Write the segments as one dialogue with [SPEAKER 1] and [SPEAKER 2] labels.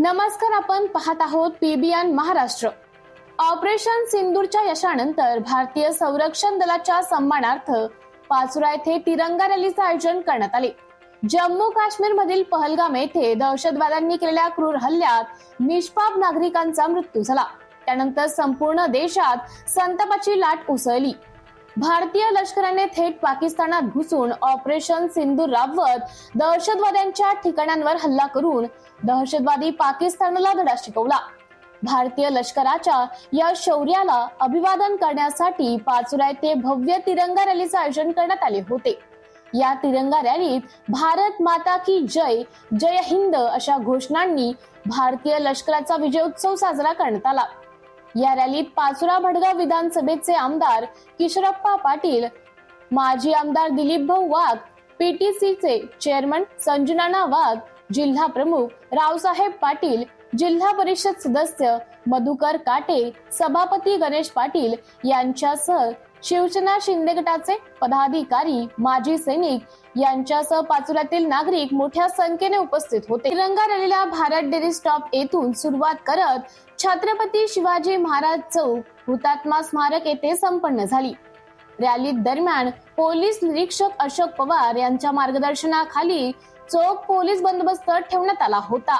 [SPEAKER 1] नमस्कार आपण पाहत आहोत पीबीएन महाराष्ट्र. ऑपरेशन सिंदूरच्या यशानंतर भारतीय संरक्षण दलाच्या सन्मानार्थ पाचुरा येथे तिरंगा रॅलीचे आयोजन करण्यात आले. जम्मू काश्मीर मधील पहलगाम येथे दहशतवाद्यांनी केलेल्या क्रूर हल्ल्यात निष्पाप नागरिकांचा मृत्यू झाला. त्यानंतर संपूर्ण देशात संतापाची लाट उसळली. भारतीय लष्कराने थेट पाकिस्तानात घुसून ऑपरेशन सिंधू राबवत दहशतवाद्यांच्या ठिकाणांवर हल्ला करून दहशतवादी पाकिस्तानला धडा शिकवला. भारतीय लष्कराच्या या शौर्याला अभिवादन करण्यासाठी पाचुरा येथे भव्य तिरंगा रॅलीचे आयोजन करण्यात आले होते. या तिरंगा रॅलीत भारत माता की जय जय हिंद अशा घोषणांनी भारतीय लष्कराचा विजयोत्सव साजरा करण्यात आला. या रॅलीत पाचुरा भडगाव विधानसभेचे आमदार किशोरप्पा पाटील माजी आमदार दिलीप भाऊ वाघ पीटीसीचे चेअरमन संजनाना वाघ जिल्हा प्रमुख रावसाहेब पाटील जिल्हा परिषद सदस्य मधुकर काटे सभापती गणेश पाटील यांच्यासह शिवसेना शिंदे गटाचे पदाधिकारी माजी सैनिक यांच्यासह पाचुऱ्यातील नागरिक मोठ्या संख्येने उपस्थित होते. तिरंगा रॅलीला भारत डेअरी स्टॉप येथून सुरुवात करत छत्रपती शिवाजी महाराज चौक हुतात्मा स्मारक येथे संपन्न झाली. रॅली दरम्यान पोलीस निरीक्षक अशोक पवार यांच्या मार्गदर्शनाखाली चोख पोलीस बंदोबस्त ठेवण्यात आला होता.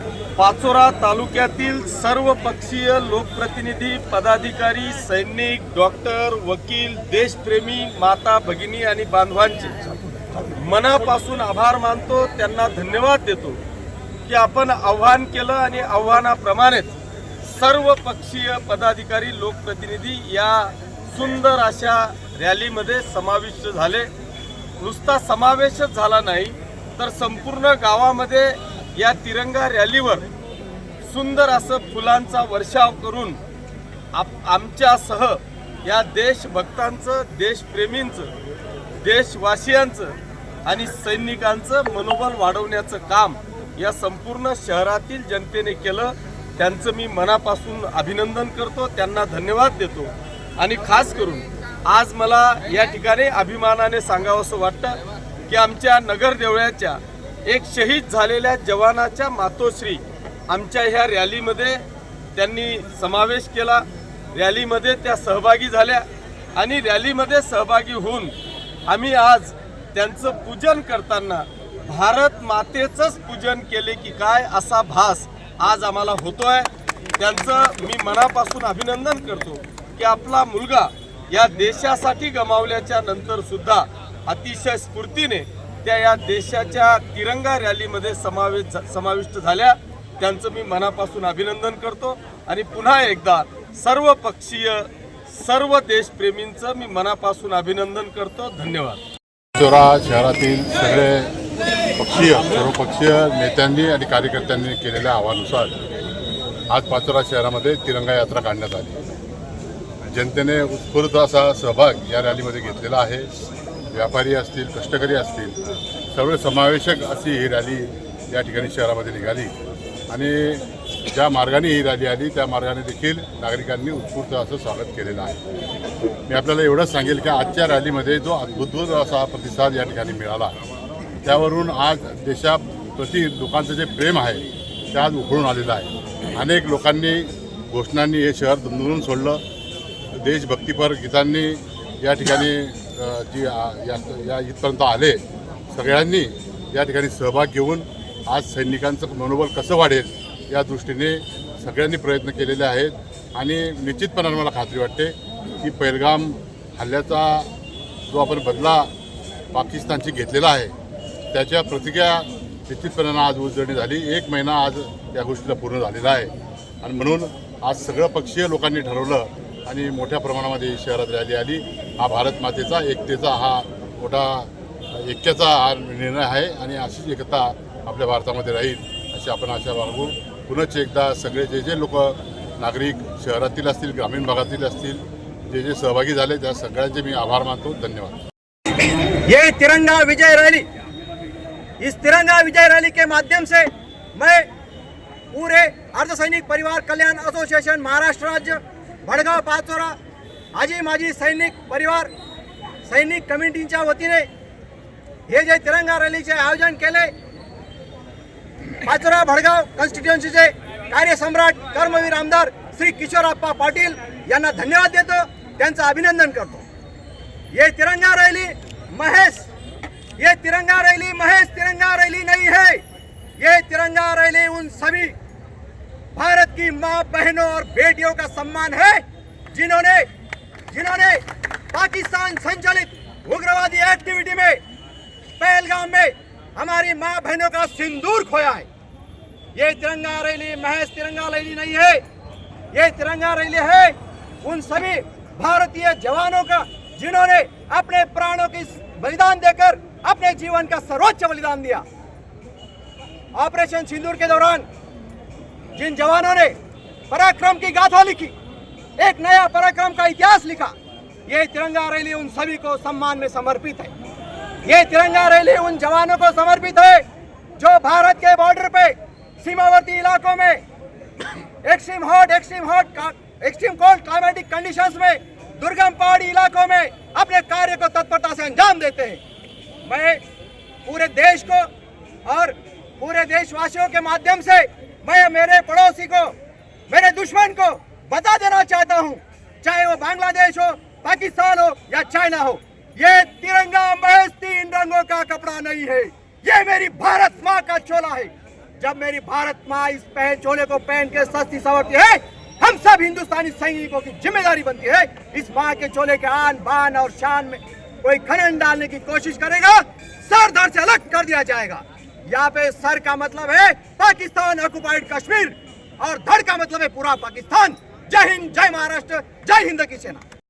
[SPEAKER 2] पाचोरा तालुक्यातील सर्व पक्षीय लोकप्रतिनिधी पदाधिकारी सैनिक डॉक्टर वकील देशप्रेमी माता भगिनी आणि बांधवांचे मनापासून आभार मानतो त्यांना धन्यवाद देतो की आपण आव्हान केलं आणि आव्हानाप्रमाणेच सर्व पक्षीय पदाधिकारी लोकप्रतिनिधी या सुंदर अशा रॅलीमध्ये समाविष्ट झाले. नुसता समावेशच झाला नाही तर संपूर्ण गावामध्ये या तिरंगा रॅलीवर सुंदर असं फुलांचा वर्षाव करून आप आमच्यासह या देशभक्तांचं देशप्रेमींचं देशवासियांचं आणि सैनिकांचं मनोबल वाढवण्याचं काम या संपूर्ण शहरातील जनतेने केलं. त्यांचं मी मनापासून अभिनंदन करतो. त्यांना धन्यवाद देतो. आणि खास करून आज मला या ठिकाणी अभिमानाने सांगावंसं वाटतं की आमच्या नगरदेवळ्याच्या एक शहीद झालेल्या जवानाच्या मातोश्री आमच्या ह्या रॅलीमध्ये त्यांनी समावेश केला. रॅलीमध्ये त्या सहभागी झाल्या आणि रॅलीमध्ये सहभागी होऊन आम्ही आज त्यांचं पूजन करताना भारत मातेचंच पूजन केले की काय असा भास आज आम्हाला होतो आहे त्यांचं मी मनापासून अभिनंदन करतो की आपला मुलगा या देशासाठी गमावल्याच्या नंतरसुद्धा अतिशय स्फूर्तीने त्या या देशाच्या तिरंगा रॅलीमध्ये समावेश समाविष्ट झाल्या. त्यांचं मी मनापासून अभिनंदन करतो. आणि पुन्हा एकदा सर्व पक्षीय सर्व देशप्रेमींचं मी मनापासून अभिनंदन करतो. धन्यवाद.
[SPEAKER 3] चोरा शहरातील सगळे पक्षीय सर्वपक्षीय नेत्यांनी आणि कार्यकर्त्यांनी केलेल्या आव्हानुसार आज पाचोरा शहरामध्ये तिरंगा यात्रा काढण्यात आली. जनतेने उत्स्फूर्त असा सहभाग या रॅलीमध्ये घेतलेला आहे. व्यापारी असतील कष्टकरी असतील सर्व समावेशक अशी ही रॅली या ठिकाणी शहरामध्ये निघाली. आणि ज्या मार्गाने ही रॅली आली त्या मार्गाने देखील नागरिकांनी उत्स्फूर्त असं स्वागत केलेलं आहे. मी आपल्याला एवढंच सांगेल की आजच्या रॅलीमध्ये जो अद्भुत असा प्रतिसाद या ठिकाणी मिळाला त्यावरून आज देशाप्रती लोकांचं जे प्रेम आहे ते आज उघडून आलेलं आहे. अनेक लोकांनी घोषणांनी हे शहर दुमदुरून सोडलं. देशभक्तीपर गीतांनी या ठिकाणी जी या या इथपर्यंत आले सगळ्यांनी या ठिकाणी सहभाग घेऊन आज सैनिकांचं मनोबल कसं वाढेल या दृष्टीने सगळ्यांनी प्रयत्न केलेले आहेत. आणि निश्चितपणाने मला खात्री वाटते की पैलगाम हल्ल्याचा जो आपण बदला पाकिस्तानची घेतलेला आहे त्याच्या प्रतिक्रिया निश्चितपणानं आज उजळणी झाली. एक महिना आज या गोष्टीला पूर्ण झालेला आहे. आणि म्हणून आज सगळं पक्षीय लोकांनी ठरवलं आणि मोठ्या प्रमाणामध्ये शहरात रॅली आली. हा भारत मातेचा एकतेचा हा मोठा ऐक्याचा हा निर्णय आहे आणि अशीच एकता आपल्या भारतामध्ये राहील अशी आपण आशा बाळगू. पुनच एकदा सगळे जे जे लोक नागरिक शहरातील असतील ग्रामीण भागातील असतील जे जे सहभागी झाले त्या सगळ्यांचे मी आभार मानतो. धन्यवाद.
[SPEAKER 4] ये तिरंगा विजय रैली इस तिरंगा विजय रैली के माध्यम से मैं पूरे अर्धसैनिक परिवार कल्याण एसोसिएशन महाराष्ट्र राज्य भडगाव पाचोरा आजी माजी सैनिक परिवार सैनिक कमिटीच्या वतीने हे जे तिरंगा रॅलीचे आयोजन केले पाचोरा भडगाव कॉन्स्टिट्युएन्सीचे कार्यसम्राट कर्मवीर आमदार श्री किशोरप्पा पाटील यांना धन्यवाद देतो त्यांचं अभिनंदन करतो. ये तिरंगा रैली महेश ये तिरंगा रैली महेश तिरंगा रैली नहीं है ये तिरंगा रैली उन सभी भारत की माँ बहनों और बेटियों का सम्मान है, जिन्होंने जिन्होंने पाकिस्तान संचालित उग्रवादी एक्टिविटी में, पहलगाम में हमारी माँ बहनों का सिंदूर खोया है। ये तिरंगा रैली, महज तिरंगा रैली नहीं है, ये तिरंगा रैली है उन सभी भारतीय जवानों का, जिन्होंने अपने प्राणों की बलिदान देकर अपने जीवन का सर्वोच्च बलिदान दिया। ऑपरेशन सिंदूर के दौरान जिन जवानों ने पराक्रम की गाथा लिखी, एक नया पराक्रम का इतिहास लिखा, ये तिरंगा रैली उन सभी को सम्मान में समर्पित है। ये तिरंगा रैली उन जवानों को समर्पित है जो भारत के बॉर्डर पे सीमावर्ती इलाकों में extreme hot extreme hot extreme cold climatic conditions में दुर्गम पहाड़ी इलाकों में अपने कार्य को तत्परता से अंजाम देते हैं। मैं पूरे देश को और पूरे देशवासियों के माध्यम से मैं मेरे पड़ोसी को, मेरे दुश्मन को बता देना चाहता हूँ, चाहे वो बांग्लादेश हो, पाकिस्तान हो या चाइना हो। ये तिरंगा महज तीन रंगों का कपड़ा नहीं है। ये मेरी भारत माँ का चोला है। जब मेरी भारत माँ इस पहन चोले को पहन के सस्ती सवरती है, हम सब हिंदुस्तानी सैनिकों की ज़िम्मेदारी बनती है। इस माँ के चोले के आन बान और शान में कोई खनन डालने की कोशिश करेगा सर धड़ से अलग कर दिया जाएगा। यहाँ पे सर का मतलब है पाकिस्तान ऑक्युपाइड कश्मीर और धड़ का मतलब है पूरा पाकिस्तान। जय हिंद जय महाराष्ट्र जय हिंद की सेना।